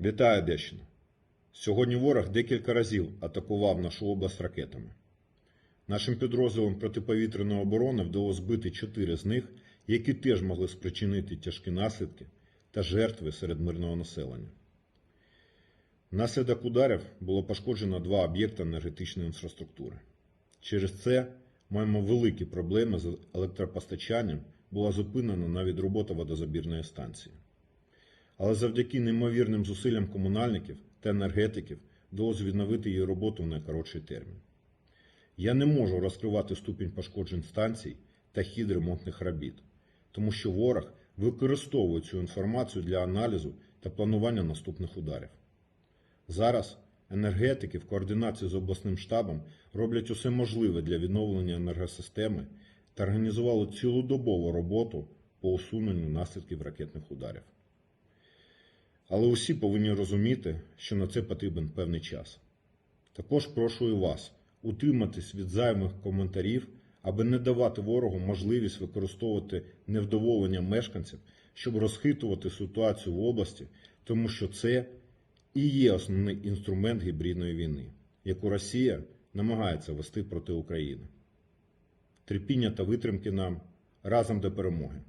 Вітаю Одещина. Сьогодні ворог декілька разів атакував нашу область ракетами. Нашим підрозділам протиповітряної оборони вдалося збити чотири з них, які теж могли спричинити тяжкі наслідки та жертви серед мирного населення. Внаслідок ударів було пошкоджено два об'єкти енергетичної інфраструктури. Через це маємо великі проблеми з електропостачанням, була зупинена навіть робота водозабірної станції. Але завдяки неймовірним зусиллям комунальників та енергетиків вдалося відновити її роботу в найкоротший термін. Я не можу розкривати ступінь пошкоджень станцій та хід ремонтних робіт, тому що ворог використовує цю інформацію для аналізу та планування наступних ударів. Зараз енергетики в координації з обласним штабом роблять усе можливе для відновлення енергосистеми та організували цілодобову роботу по усуненню наслідків ракетних ударів. Але усі повинні розуміти, що на це потрібен певний час. Також прошу і вас утриматись від зайвих коментарів, аби не давати ворогу можливість використовувати невдоволення мешканців, щоб розхитувати ситуацію в області, тому що це і є основний інструмент гібридної війни, яку Росія намагається вести проти України. Терпіння та витримки нам разом до перемоги.